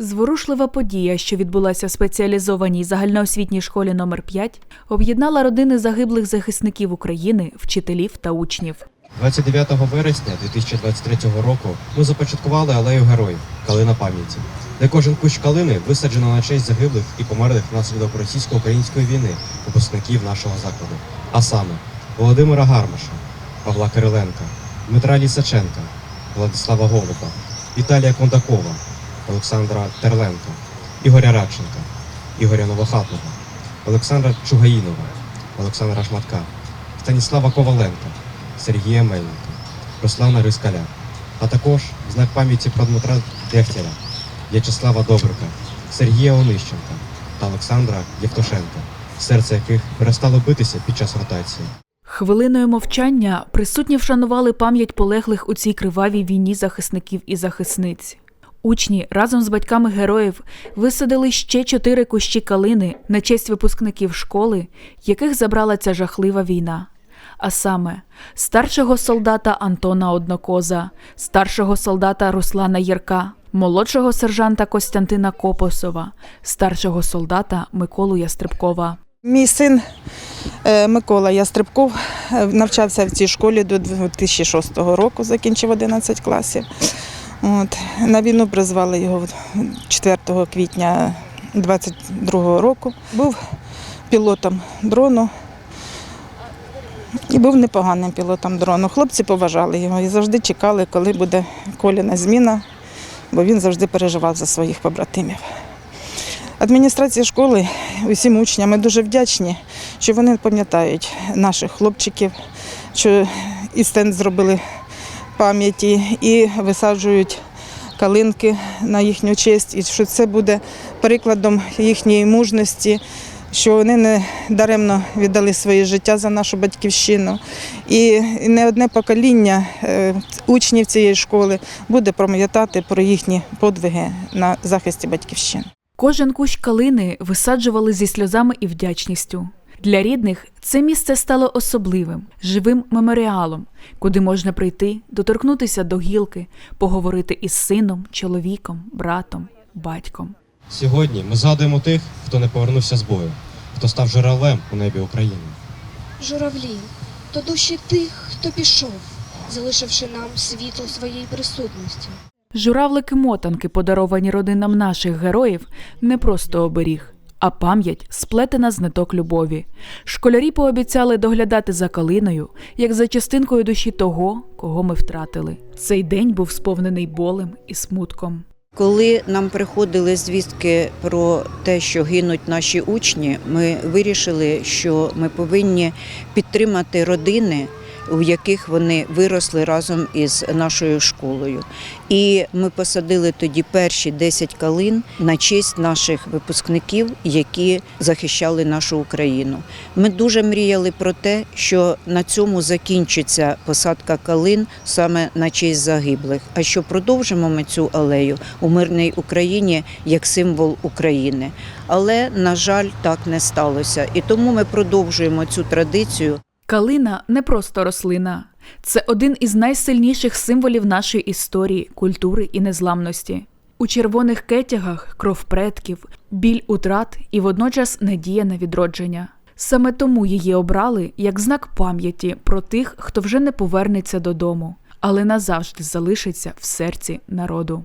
Зворушлива подія, що відбулася в спеціалізованій загальноосвітній школі номер 5 об'єднала родини загиблих захисників України, вчителів та учнів. 29 вересня 2023 року ми започаткували алею героїв Калина пам'яті, де кожен кущ калини висаджено на честь загиблих і померлих внаслідок російсько-української війни випускників нашого закладу. А саме Володимира Гармаша, Павла Кириленка, Дмитра Лісаченка, Владислава Голуба, Віталія Кондакова, Олександра Терленка, Ігоря Радченка, Ігоря Новохатного, Олександра Чугаїнова, Олександра Шматка, Станіслава Коваленка, Сергія Мельника, Руслана Рискаля, а також в знак пам'яті про Дмитра Дехтєра, В'ячеслава Добрика, Сергія Онищенка та Олександра Євтушенка, серце яких перестало битися під час ротації. Хвилиною мовчання присутні вшанували пам'ять полеглих у цій кривавій війні захисників і захисниць. Учні разом з батьками героїв висадили ще чотири кущі калини на честь випускників школи, яких забрала ця жахлива війна. А саме старшого солдата Антона Однокоза, старшого солдата Руслана Єрка, молодшого сержанта Костянтина Копосова, старшого солдата Миколу Ястребкова. Мій син е, Микола Ястребков е, навчався в цій школі до 2006 року, закінчив 11 класів. От. На війну призвали його 4 квітня 22-го року. Був пілотом дрону і був непоганим пілотом дрону. Хлопці поважали його і завжди чекали, коли буде коліна зміна, бо він завжди переживав за своїх побратимів. Адміністрація школи усім учням ми дуже вдячні, що вони пам'ятають наших хлопчиків, що і стенд зробили пам'яті, і висаджують калинки на їхню честь, і що це буде прикладом їхньої мужності, що вони не даремно віддали своє життя за нашу батьківщину. І не одне покоління е, учнів цієї школи буде пам'ятати про їхні подвиги на захисті батьківщини. Кожен кущ калини висаджували зі сльозами і вдячністю. Для рідних це місце стало особливим, живим меморіалом, куди можна прийти, доторкнутися до гілки, поговорити із сином, чоловіком, братом, батьком. Сьогодні ми згадуємо тих, хто не повернувся з бою, хто став журавлем у небі України. Журавлі то душі тих, хто пішов, залишивши нам світло своєї присутності. Журавлики-мотанки, подаровані родинам наших героїв, не просто оберіг, а пам'ять сплетена з ниток любові. Школярі пообіцяли доглядати за калиною, як за частинкою душі того, кого ми втратили. Цей день був сповнений болем і смутком. Коли нам приходили звістки про те, що гинуть наші учні, ми вирішили, що ми повинні підтримати родини, в яких вони виросли разом із нашою школою. І ми посадили тоді перші 10 калин на честь наших випускників, які захищали нашу Україну. Ми дуже мріяли про те, що на цьому закінчиться посадка калин саме на честь загиблих. А що продовжимо ми цю алею у мирній Україні як символ України. Але на жаль, так не сталося. І тому ми продовжуємо цю традицію. Калина не просто рослина, це один із найсильніших символів нашої історії, культури і незламності. У червоних кетягах кров предків, біль утрат і водночас надія на відродження. Саме тому її обрали як знак пам'яті про тих, хто вже не повернеться додому, але назавжди залишиться в серці народу.